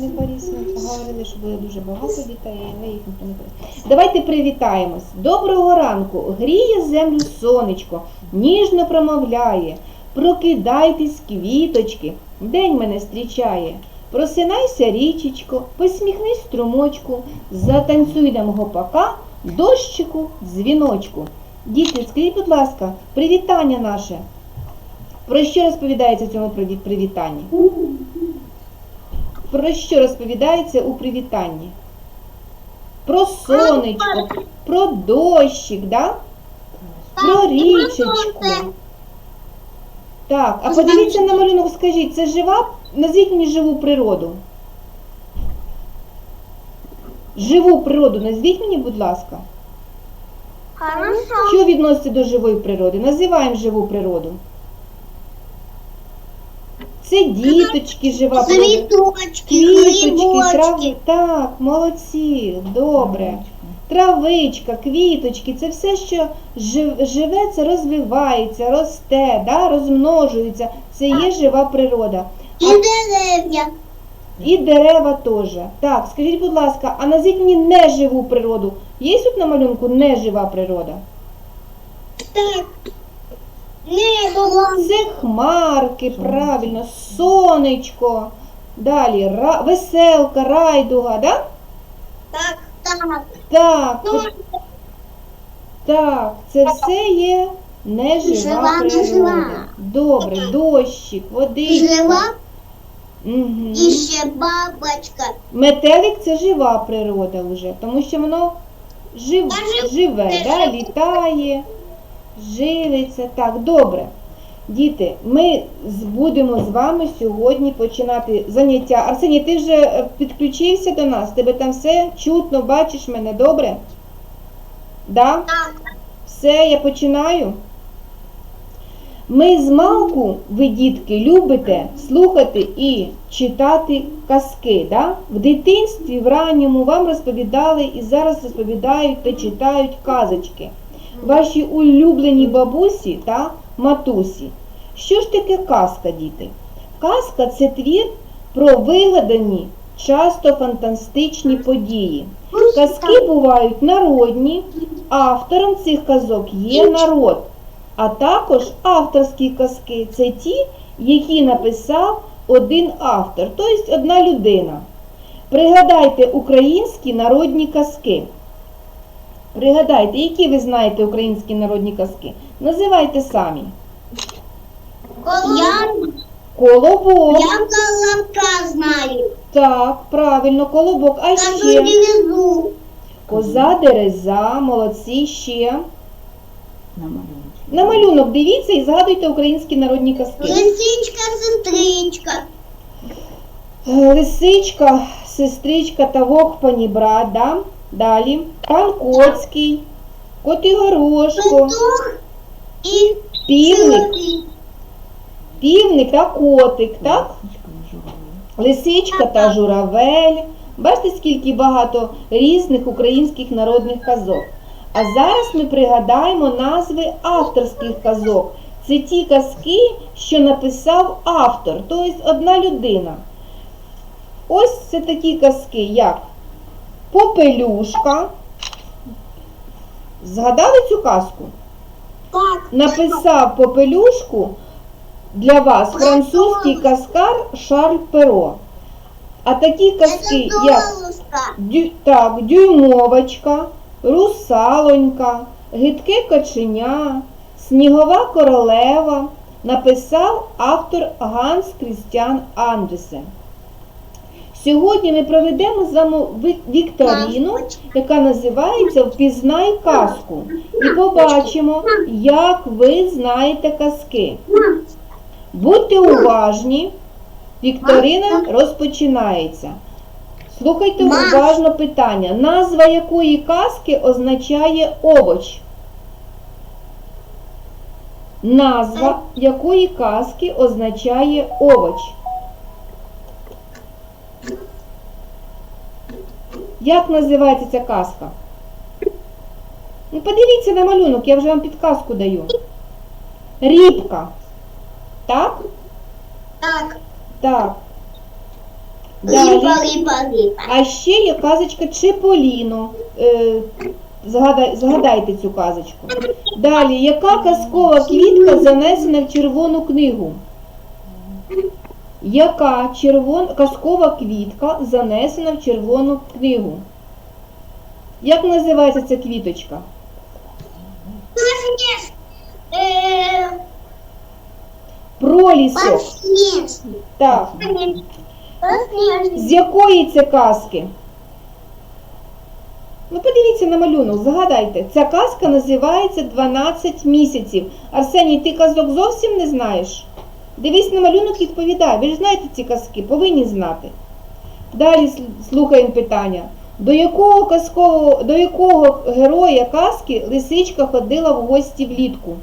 Не Борисовна поговорили, що буде дуже багато дітей, але їх ніхто не буде. Давайте привітаємось. Доброго ранку. Гріє землю сонечко, ніжно промовляє. Прокидайтесь, квіточки, день мене зустрічає. Просинайся, річечко, посміхнись струмочку, затанцюй нам гопака, дощику, дзвіночку. Діти, скажіть, будь ласка, привітання наше. Про що розповідається в цьому привітанні? Про що розповідається у привітанні? Про сонечко, про дощик, да? про річечку. Так, а подивіться на малюнок, скажіть, це жива? Назвіть мені живу природу. Живу природу назвіть мені, будь ласка. Хорошо. Що відноситься до живої природи? Називаємо живу природу. Це діточки, жива природа. Квіточки. Так, молодці, добре. Травичка, квіточки, це все, що живе, це розвивається, росте, да, розмножується. Це є жива природа. І дерев'я. І дерева теж. Так, скажіть, будь ласка, а назвіть мені неживу природу. Є тут на малюнку нежива природа? Так. Небо. Це хмарки, правильно, сонечко. Далі ра... веселка, райдуга, да? Так. Так. Так, так, це все є нежива Жива, природа. Добре, дощик, водичка. жива Угу. і ще бабочка. Метелик це жива природа вже, тому що воно жив, живе, да? літає, живиться. Так, добре. Діти, ми будемо з вами сьогодні починати заняття. Арсеній, ти вже е, підключився до нас? Тебе там все чутно, бачиш мене, добре? Да? Все, я починаю. Ми з малку, ви дітки, любите слухати і читати казки. Да? В дитинстві в ранньому вам розповідали і зараз розповідають та читають казочки. Ваші улюблені бабусі та матусі. Що ж таке казка, діти? Казка це твір про вигадані, часто фантастичні події. Казки бувають народні, автором цих казок є народ, а також авторські казки це ті, які написав один автор, тобто одна людина. Пригадайте українські народні казки. Пригадайте, які ви знаєте українські народні казки? Називайте самі. Я, Колобок. я колобка знаю. Так, правильно, колобок. А Кажу ще дерезу. коза дереза, молодці ще. На малюнок дивіться і згадуйте українські народні казки. Лисичка, сестричка. Лисичка, сестричка та вовк панібрат, да? Далі. Пан Коцький, Котигорошко, і півник, півник та котик, так? Лисичка та журавель. Бачите, скільки багато різних українських народних казок. А зараз ми пригадаємо назви авторських казок. Це ті казки, що написав автор, тобто одна людина. Ось це такі казки, як Попелюшка. Згадали цю казку? Так. Написав Попелюшку для вас французький казкар Шарль Перо. А такі казки, як Дю, так, Дюймовочка, Русалонька, Гидке каченя, Снігова королева написав автор Ганс Крістіан Андерсен. Сьогодні ми проведемо з вами ві- вікторіну, яка називається Впізнай казку. І побачимо, як ви знаєте казки. Будьте уважні, вікторина розпочинається. Слухайте уважно питання. Назва якої казки означає овоч? Назва якої казки означає овоч? Як називається ця казка? Ну, подивіться на малюнок, я вже вам підказку даю. Рібка. Так? Так. Так. Далі. Рыба, рыба, рыба. А ще є казочка Чеполіно. Е, згадай, згадайте цю казочку. Далі, яка казкова квітка занесена в червону книгу? Яка червон... казкова квітка занесена в червону книгу? Як називається ця квіточка? Э, Пролісок. Так. З якої це казки? Ну, подивіться на малюнок, згадайте. Ця казка називається 12 місяців. Арсеній, ти казок зовсім не знаєш? Дивись на малюнок і відповідай. Ви ж знаєте ці казки, повинні знати. Далі слухаємо питання. До якого казкового, до якого героя казки лисичка ходила в гості влітку?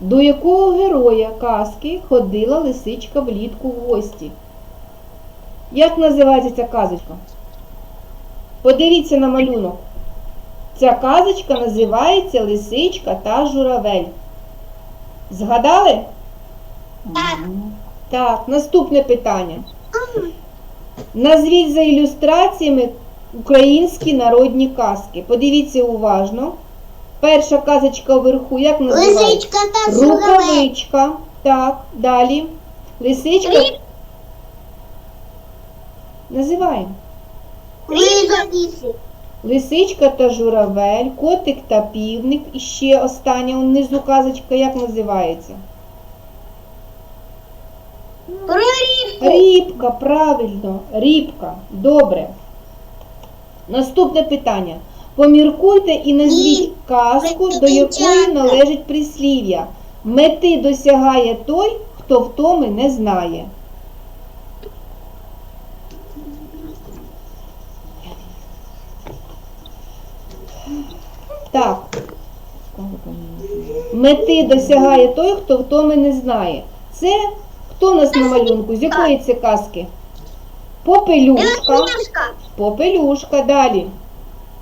До якого героя казки ходила лисичка влітку в гості? Як називається ця казочка? Подивіться на малюнок. Ця казочка називається Лисичка та журавель. Згадали? Так. Так, наступне питання. Назвіть за ілюстраціями українські народні казки. Подивіться уважно. Перша казочка вверху, як називається? Лисичка та журавель. Рукавичка. Так, далі. Лисичка. Риб- Називаємо. Лисы. Лисичка та журавель, котик та півник. І ще остання внизу казочка, як називається? Про рыбку. Рібка, правильно, рібка. Добре. Наступне питання. Поміркуйте і назвіть казку, до якої належить прислів'я. Мети досягає той, хто втоми не знає. Так. Мети досягає той, хто втоми не знає. Це хто у нас на малюнку? З якої це казки? Попелюшка. Попелюшка. Далі.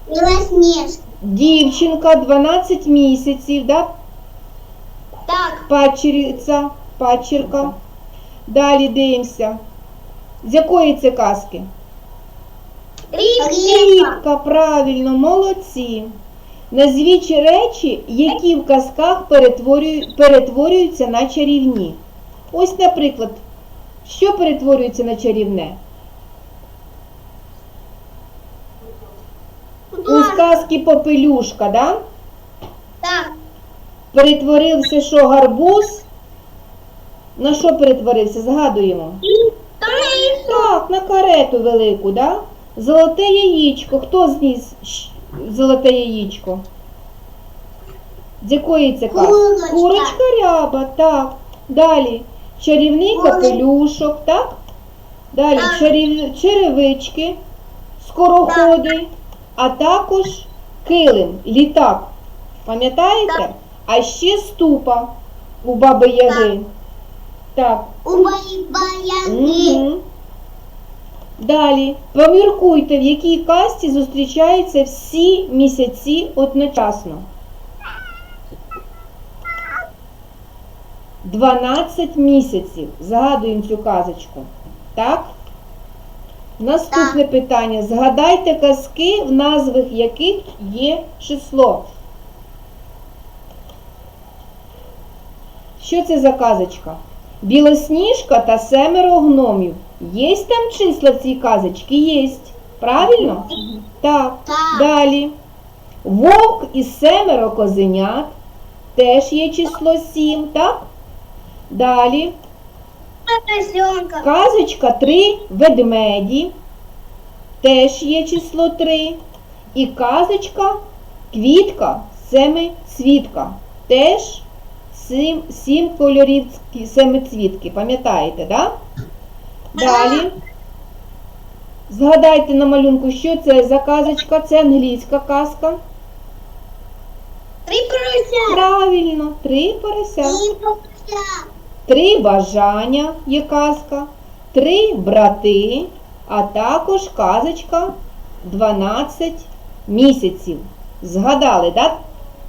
Белоснежка. Дівчинка 12 місяців, да? Так. Пачериця, пачерка. Далі дивимося. З якої це казки? Рібка, правильно, молодці. Назвіть речі, які в казках перетворюю- перетворюються на чарівні. Ось, наприклад, що перетворюється на чарівне? У сказці Попелюшка, да? Так. Перетворився що гарбуз? На що перетворився? Згадуємо. Так, на карету велику, да? Золоте яєчко. Хто зніс золоте яєчко? З якої це казки? Курочка. Курочка ряба, так. Далі. Чарівний капелюшок, так? Далі Так. чарів... черевички, скороходи, а також килим, літак. Пам'ятаєте? Так. А ще ступа у баби Яги. Так. у баяны. Мгм. Далі. Поміркуйте, в якій касті зустрічаються всі місяці одночасно. 12 місяців. Згадуємо цю казочку. Так? Наступне питання. Згадайте казки, в назвах яких є число. Що це за казочка? Білосніжка та семеро гномів. Є там числа в цій казочці? Єсть. Правильно? Так. Так. Далі. Вовк і семеро козенят. Теж є число сім, так? Далі. Казочка три ведмеді. Теж є число три. І казочка квітка семицвітка. Теж сім, сім кольорів семицвітки. Пам'ятаєте, да? Далі. Згадайте на малюнку, що це за казочка? Це англійська казка. Три порося. Правильно, три порося. Три порося. Три бажання є казка, три брати, а також казочка 12 місяців. Згадали, так?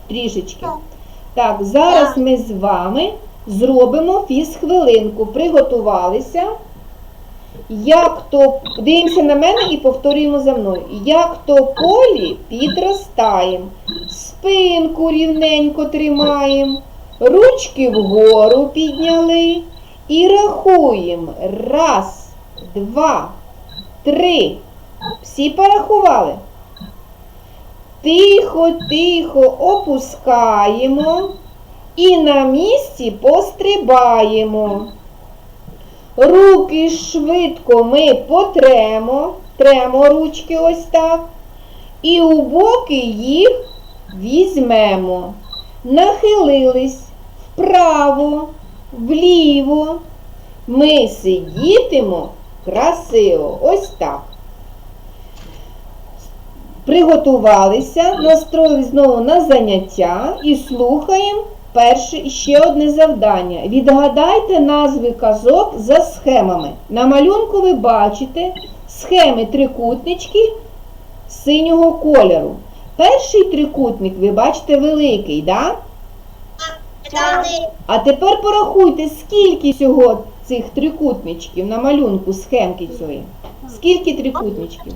Трішечки. Так. Так, зараз ми з вами зробимо фізхвилинку. Приготувалися. Як то дивимося на мене і повторюємо за мною. Як то полі підростаєм, спинку рівненько тримаємо, ручки вгору підняли і рахуємо. Раз, два, три. Всі порахували. Тихо, тихо опускаємо і на місці пострибаємо. Руки швидко ми потремо, тремо ручки ось так. І у боки їх візьмемо. Нахилились вправо, вліво. Ми сидітимо красиво. Ось так. Приготувалися, настроїлись знову на заняття і слухаємо перше ще одне завдання. Відгадайте назви казок за схемами. На малюнку ви бачите схеми трикутнички синього кольору. Перший трикутник ви бачите великий, да? Чотири. А тепер порахуйте, скільки всього цих трикутничків на малюнку схемки цієї. Скільки трикутничків?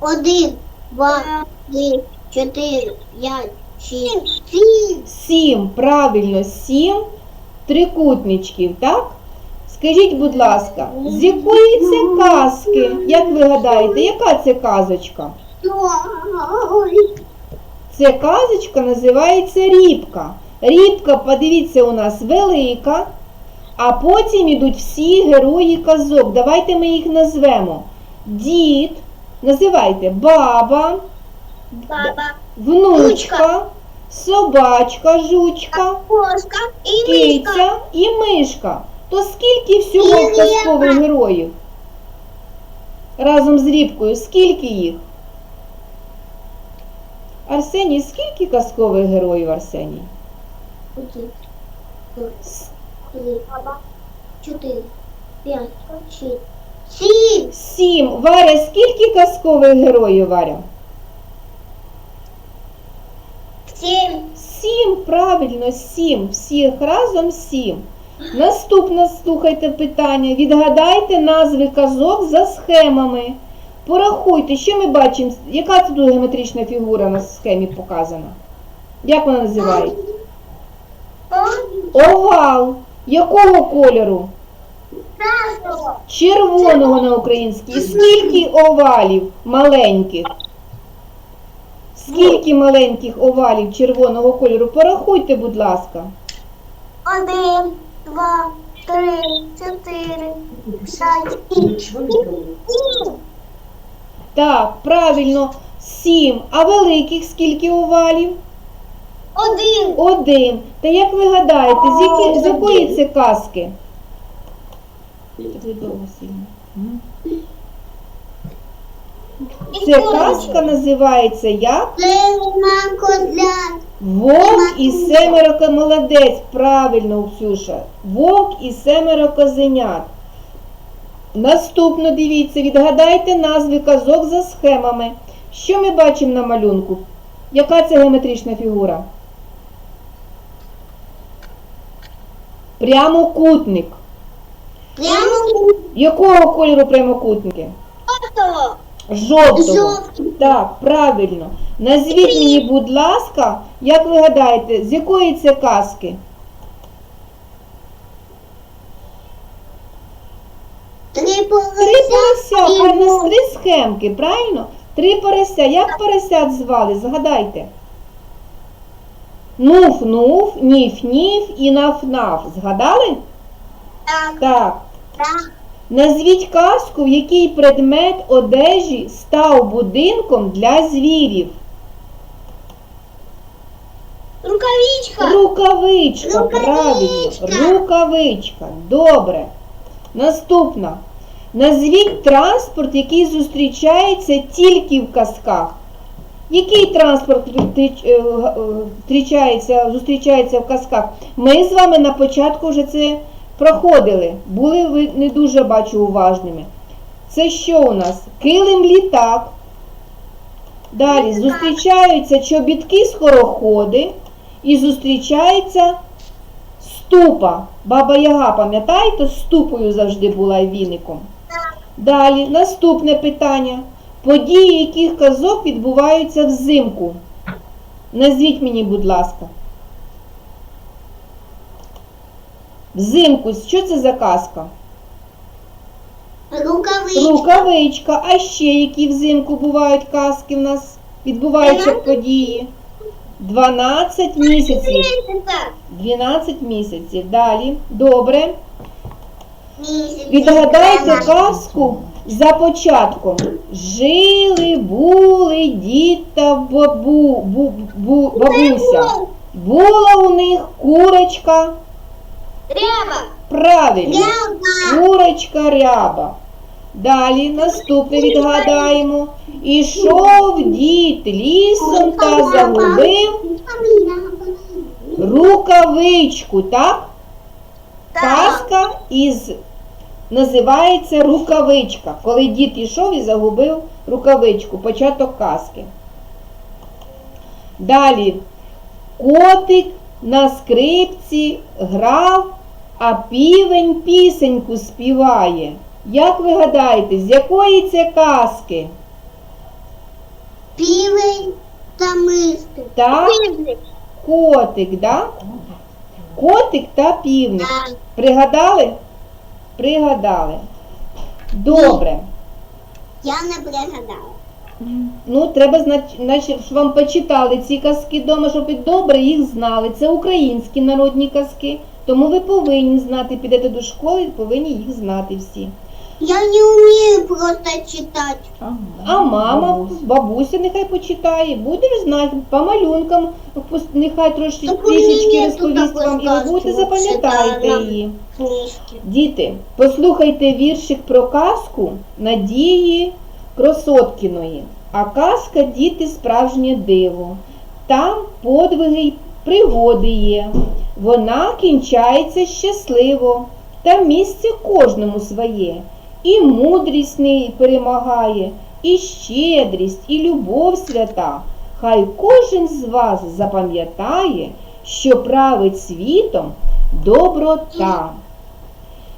Один, два, три, чотири, п'ять, шість, сім. Сім, правильно, сім трикутничків, так? Скажіть, будь ласка, з якої це казки? Як ви гадаєте, яка це казочка? Це казочка називається Рібка. Рібка, подивіться, у нас велика, а потім ідуть всі герої казок. Давайте ми їх назвемо. Дід, називайте баба, Баба, внучка, собачка, жучка. кошка і мишка. киця і мишка. То скільки всього І казкових героїв? Разом з рібкою, скільки їх? Арсеній, скільки казкових героїв, Арсеній? Один, С- три, чотири, п'ять, шість, сім. Сім. Варя, скільки казкових героїв, Варя? Сім. Сім, правильно, сім. Всіх разом сім. Наступне слухайте питання. Відгадайте назви казок за схемами. Порахуйте, що ми бачимо, яка це тут геометрична фігура на схемі показана? Як вона називається? Овал. Якого кольору? Червоного на українській. Скільки овалів маленьких? Скільки маленьких овалів червоного кольору? Порахуйте, будь ласка. Один, два, три, чотири, п'ять, сім. Так, правильно, сім. А великих скільки овалів? Один. Один. Та як ви гадаєте, з, які, з якої це казки? Це довго сильно. Це казка називається як? Вовк і семеро молодець. Правильно, Ксюша. Вовк і семеро козенят. Наступно дивіться, відгадайте назви казок за схемами. Що ми бачимо на малюнку? Яка це геометрична фігура? Прямокутник. Прямо Якого кольору прямокутники? того. Жовтого. Так, правильно. Назвіть мені, будь ласка, як ви гадаєте, з якої це казки? Три Три порося. порося, і нас три схемки, правильно? Три порося. Як поросят звали? Згадайте. Нуф, нуф, ніф, ніф і наф, наф. Згадали? Так, Так. Назвіть казку, в якій предмет одежі став будинком для звірів. Рукавичка. Рукавичка, правильно. Рукавичка. Добре. Наступна. Назвіть транспорт, який зустрічається тільки в казках. Який транспорт е, е, зустрічається, зустрічається в казках? Ми з вами на початку вже це проходили. Були ви не дуже бачу уважними. Це що у нас? Килим літак. Далі зустрічаються чобітки скороходи і зустрічається Ступа. Баба Яга, пам'ятаєте, ступою завжди була і віником. Далі, наступне питання. Події яких казок відбуваються взимку? Назвіть мені, будь ласка. Взимку, що це за казка? Рукавичка. Рукавичка. А ще які взимку бувають казки в нас? Відбуваються події. 12 місяців. 12 місяців. Далі. Добре. Відгадайте казку за початком. Жили, були дід та бабу, бу, бу, бабуся. Була у них курочка. Ряба. Правильно. Ряба. Курочка ряба. Далі наступне відгадаємо. Ішов дід лісом та загубив рукавичку, так? Так. Казка із називається рукавичка. Коли дід ішов і загубив рукавичку, початок казки. Далі котик на скрипці грав, а півень пісеньку співає. Як ви гадаєте, з якої це казки? Півень та миски. Так, Півник. котик, да? Котик та півник. Так. Пригадали? Пригадали. Добре. Я не пригадала. Ну, треба, значить, щоб вам почитали ці казки вдома, щоб ви добре їх знали. Це українські народні казки, тому ви повинні знати, підете до школи повинні їх знати всі. Я не вмію просто читати. А мама, бабуся нехай почитає, будеш знати по малюнкам, нехай трошки трішечки розповість вам, і ви будете запам'ятаєте її. Книжки. Діти, послухайте віршик про казку Надії Кросоткіної. А казка діти справжнє диво. Там подвиги й пригоди є. Вона кінчається щасливо, там місце кожному своє. І мудрість не перемагає, і щедрість, і любов свята. Хай кожен з вас запам'ятає, що править світом доброта.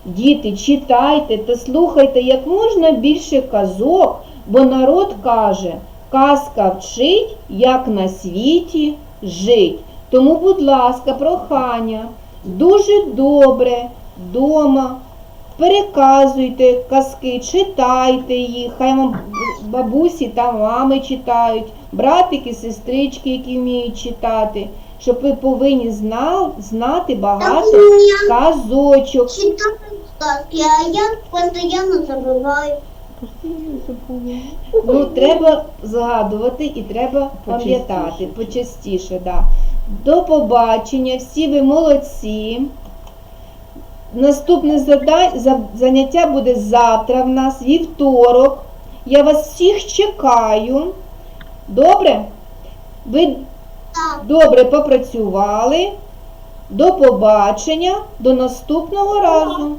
Діти, читайте та слухайте як можна більше казок, бо народ каже, казка вчить, як на світі жить. Тому, будь ласка, прохання, дуже добре дома переказуйте казки, читайте їх, хай вам бабусі та мами читають, братики, сестрички, які вміють читати, щоб ви повинні знати багато казочок. Сказки, а я постійно забуваю. Ну, треба згадувати і треба пам'ятати почастіше. Да. До побачення, всі ви молодці. Наступне заняття буде завтра в нас, вівторок. Я вас всіх чекаю. Добре? Ви добре попрацювали. До побачення, до наступного разу.